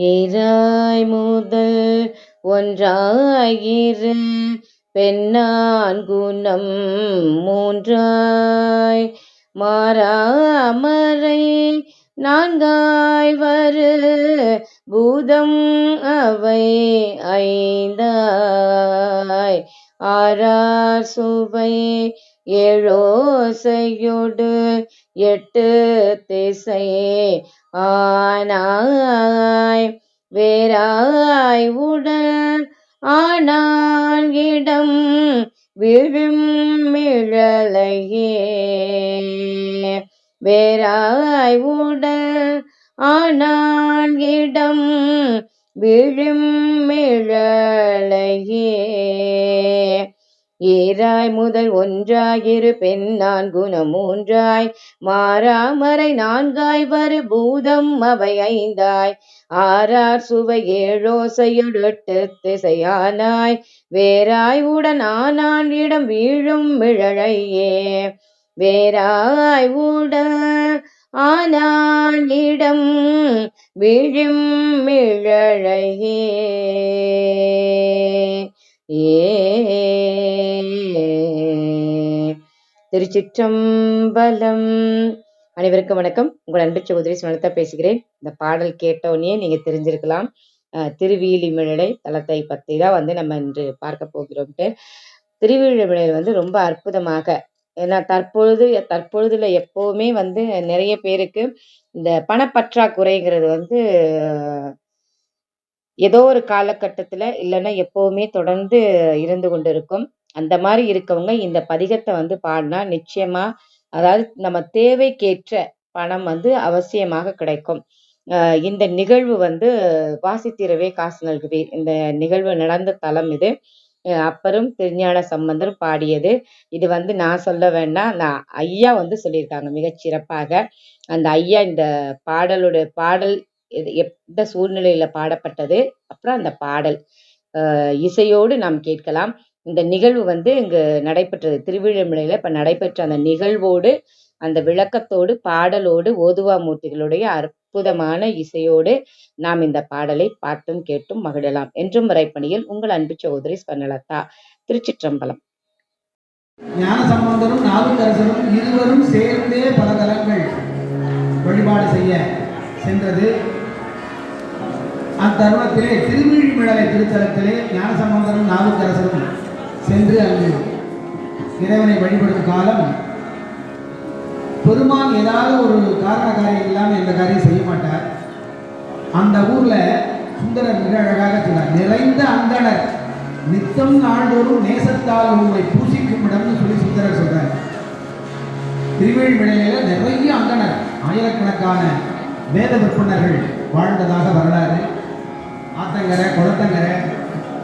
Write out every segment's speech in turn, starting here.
ஏராய் முதல் ஒன்றாயிரு. பெண்ணான் குணம் மூன்றாய். மாறாமரை நான்காய் வரு. பூதம் அவை ஐந்தாய். ஆறார் சுவை ஏழோசையோடு. எட்டு திசை ஆனாய் வேறாய் உடல் ஆனான் இடம் விழும் மிழலையே. வேறாய் உடல் ஆனான் இடம் விழும் மிழலையே. ஏராய் முதல் ஒன்றாயிரு பெண்ணான் குணம் மூன்றாய். மாறாமறை நான்காய் வரு பூதம் அவை ஐந்தாய். ஆறார் சுவை ஏழோசையுடட்டு திசையானாய். வேறாய் உடன் ஆனான் இடம் வீழும் மிழலையே வேறாய் உடன் ஆனான் இடம் விழும் மிழழையே. திருச்சிற்றம்பலம். அனைவருக்கும் வணக்கம். உங்கள் அன்பு சகோதரி சுனலத்தா பேசுகிறேன். இந்த பாடல் கேட்டோன்னே நீங்க தெரிஞ்சிருக்கலாம். அஹ், தளத்தை பற்றி தான் வந்து நம்ம இன்று பார்க்க போகிறோம்ட்டு. திருவிழிமிழல் வந்து ரொம்ப அற்புதமாக ஏன்னா தற்பொழுது தற்பொழுதுல எப்பவுமே வந்து நிறைய பேருக்கு இந்த பணப்பற்றாக்குறைங்கிறது வந்து ஏதோ ஒரு காலகட்டத்தில் இல்லைன்னா எப்போவுமே தொடர்ந்து இருந்து கொண்டு இருக்கும் அந்த மாதிரி இருக்கவங்க இந்த பதிகத்தை வந்து பாடினா நிச்சயமா அதாவது நம்ம தேவைக்கேற்ற பணம் வந்து அவசியமாக கிடைக்கும். இந்த நிகழ்வு வந்து வாசித்திரவே காசு நல்குவே இந்த நிகழ்வு நடந்த தலம் இது. அப்பரும் திருஞான சம்பந்தரும் பாடியது. இது வந்து நான் சொல்ல வேண்டாம் நான் ஐயா வந்து சொல்லியிருக்காங்க மிகச் சிறப்பாக அந்த ஐயா இந்த பாடலுடைய பாடல் எது எந்த சூழ்நிலையில பாடப்பட்டது? அப்புறம் அந்த பாடல். இசையோடு நாம் கேட்கலாம். இந்த நிகழ்வு வந்து இங்கு நடைபெற்றது. திருவிழமிழையில இப்ப நடைபெற்ற அந்த நிகழ்வோடு அந்த விளக்கத்தோடு பாடலோடு ஓதுவா மூர்த்திகளுடைய அற்புதமான இசையோடு நாம் இந்த பாடலை பார்த்தும் கேட்டும் மகிழலாம். என்றும் முறைப்பணியில் உங்கள் அன்பு சகோதரி ஸ்வர்ணலதா திருச்சிற்றம்பலம். ஞான சம்பந்தரும் நாவுக்கரசரும் இருவரும் சேர்ந்தே பல தலங்கள் வழிபாடு செய்ய சென்றது. அத்தருணத்திலே திருவிழிமிழலை திருத்தலத்திலே ஞானசம்பந்தரும் நாவுக்கரசரும் சென்று அங்கு இறைவனை வழிபடும் காலம். பெருமான் ஏதாவது ஒரு காரண காரியம் இல்லாமல் எந்த காரியம் செய்ய மாட்டார். அந்த ஊரில் சுந்தரர் மிக அழகாக சொன்னார் நிறைந்த அந்தனர் நித்தம் நாள்தோறும் நேசத்தால் உங்களை பூசிக்கும் இடம்னு சொல்லி சுந்தரர் சொல்றார். திருவேழிமலையில நிறைய அந்தனர் ஆயிரக்கணக்கான வேத விற்பனர்கள் வாழ்ந்ததாக வரலாறு. ஆத்தங்கரை குளத்தங்கரை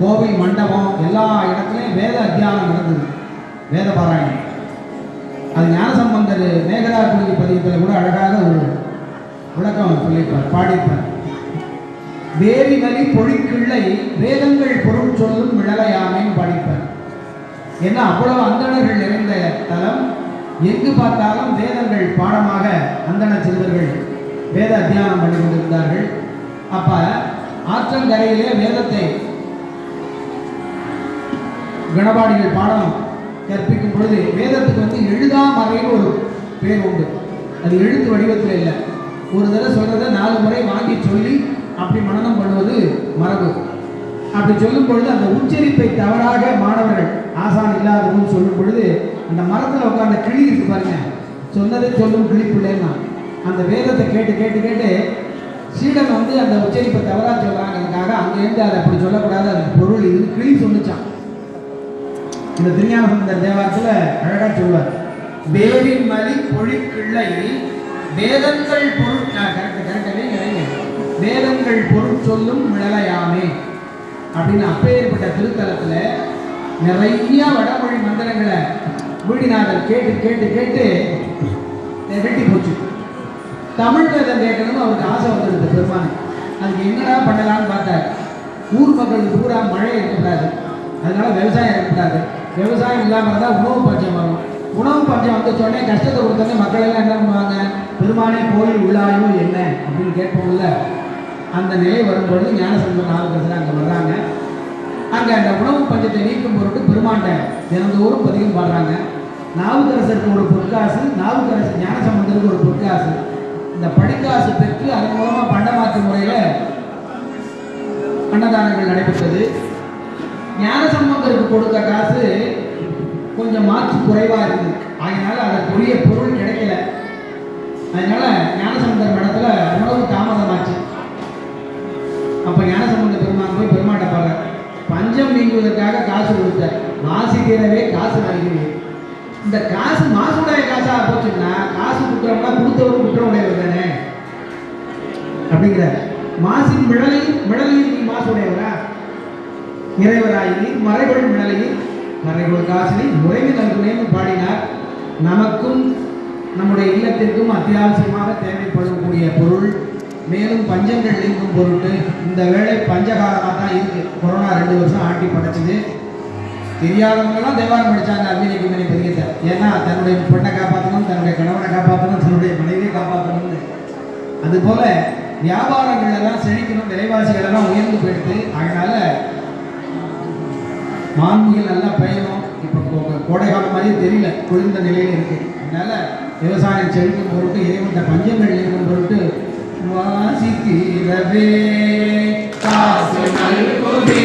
கோவில் மண்டபம் எல்லா இடத்துலையும் வேத அத்தியானம் நடந்தது. வேத பாராயணம். அது ஞானசம்பந்தர் மேகதா குருதி பதியத்தில் கூட அழகாக ஒரு விளக்கம் சொல்லியிருப்பார் பாடியிருப்பார். வேரி வலி பொழிக்கிள்ளை வேதங்கள் பொருள் சொல்லும் விழலையாமைன்னு பாடியிருப்பார். ஏன்னா அவ்வளவு அந்தணர்கள் நிறைந்த தலம்? எங்கு பார்த்தாலும் வேதங்கள் பாடமாக அந்தண சிறுவர்கள் வேத அத்தியானம் பண்ணி கொண்டிருந்தார்கள். ஆற்றங்கரையிலே வேதத்தை கணபாடிகள் பாடம் கற்பிக்கும் பொழுது வேதத்துக்கு வந்து எழுதா மறைன்னு ஒரு பேர் உண்டு. அது எழுத்து வடிவத்தில் இல்லை. ஒரு தடவை சொல்றதை நாலு முறை வாங்கி சொல்லி அப்படி மனநம் பண்ணுவது மரபு. அப்படி சொல்லும் பொழுது அந்த உச்சரிப்பை தவறாக மாணவர்கள் ஆசான் இல்லாதவங்க சொல்லும் பொழுது அந்த மரத்தில் உட்கார்ந்த கிளி இருக்கு பாருங்க. சொன்னதை சொல்லும் கிளி பிள்ளைன்னா அந்த வேதத்தை கேட்டு கேட்டு கேட்டு சீடன் வந்து அந்த உச்சரிப்பை தவறாக சொல்கிறாங்கிறதுக்காக அங்கேருந்து அதை அப்படி சொல்லக்கூடாது. அதுக்கு பொருள். இது கிளி சொல்லிச்சான் இந்த திருஞானசந்தர் தேவாரத்தில் அழகாக சொல்வார். வேரின் மலி பொழிக்கிள்ளை வேதங்கள் பொருள் கரெக்ட் கரெக்டாகவே கிடையாது வேதங்கள் பொருள் சொல்லும் விழலையாமே அப்படின்னு அப்பேற்பட்ட திருத்தலத்துல நிறைய வடமொழி மந்திரங்களை வீடிநாதர் கேட்டு கேட்டு கேட்டு வெட்டி போச்சு. தமிழ் வேதம் கேட்கணும்னு அவருக்கு ஆசை வந்துடுது பெருமானை. அதுக்கு என்னடா பண்ணலாம்னு பார்த்தார். ஊர் மக்கள் பூரா மழை இருக்கக்கூடாது. அதனால விவசாயம் இருக்கக்கூடாது. விவசாயம் இல்லாமல் இருந்தால் உணவு பஞ்சம் வரும். உணவு பஞ்சம் வந்து சொன்னே கஷ்டத்தை கொடுத்தோடனே மக்கள் எல்லாம் என்ன பண்ணுவாங்க? பெருமானே கோயில் உள்ளாயும் என்ன? அப்படின்னு கேட்போம்ல. அந்த நிலை வரும்பொழுது ஞானசம்பந்தர் நாகரசன் அங்கே வர்றாங்க. அங்கே அந்த உணவு பஞ்சத்தை நீக்கும் பொருட்டு பெருமாண்ட தினந்தோறும் பதிகம் பாடுறாங்க. நாவுக்கரசருக்கு ஒரு பொற்காசு நாவுக்கரசு ஞானசம்பந்தருக்கு ஒரு பொற்காசு. இந்த படிக்காசு பெற்று அதன் மூலமாக பண்டமாற்று முறையில் அன்னதானங்கள் நடைபெற்றது. ஞானசம்பந்தருக்கு கொடுத்த காசு கொஞ்சம் மாற்று குறைவாக இருக்குது அதனால அதற்குரிய பொருள் கிடைக்கல. அதனால ஞானசம்பந்தர் இடத்துல உணவு தாமதமாச்சு. அப்போ ஞானசம்பந்த பெருமான் போய் பெருமாட்ட பாரு பஞ்சம் நீங்குவதற்காக காசு கொடுத்தார். மாசி காசு நல்கிறேன் இந்த காசு மாசுடைய காசா போச்சுன்னா காசு கொடுக்குறவங்களா கொடுத்தவரும் குற்றமுடையவர் தானே அப்படிங்கிறார். மாசின் மிழலையும் மிழலையும் நீ மாசுடையவரா? இறைவராயினி நீர் மறைகொள் மிழலையும் மறைகொள் காசினை முறைமை நல்குனேன்னு பாடினார். நமக்கும் நம்முடைய இல்லத்திற்கும் அத்தியாவசியமாக தேவைப்படக்கூடிய பொருள் மேலும் பஞ்சங்கள் நீங்கும் பொருட்டு இந்த வேலை பஞ்சகாலமாக தான் இருக்குது கொரோனா ரெண்டு வருஷம் ஆட்டி படைச்சிது. தெரியாதவங்கெல்லாம் தேவாரம் படித்தாங்க அக்னி குமரி பதிகத்தை ஏன்னா தன்னுடைய பொண்ணை காப்பாற்றணும் தன்னுடைய கணவனை காப்பாற்றணும் தன்னுடைய மனைவியை காப்பாற்றணும்னு அதுபோல் வியாபாரங்கள் எல்லாம் செழிக்கணும் விலைவாசிகள் எல்லாம் உயர்ந்து போயிடுது. அதனால மாண்புகள் நல்லா பயணம் இப்போ கோடை காலம் மாதிரியே தெரியல குளிர்ந்த நிலையில் இருக்கு. அதனால விவசாயம் செழிக்கும் பொருட்டு இறைவன் பஞ்சங்கள் இருக்கும் பொருட்டு வாசிக்கிறவே காசு நல்குதே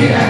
Yeah.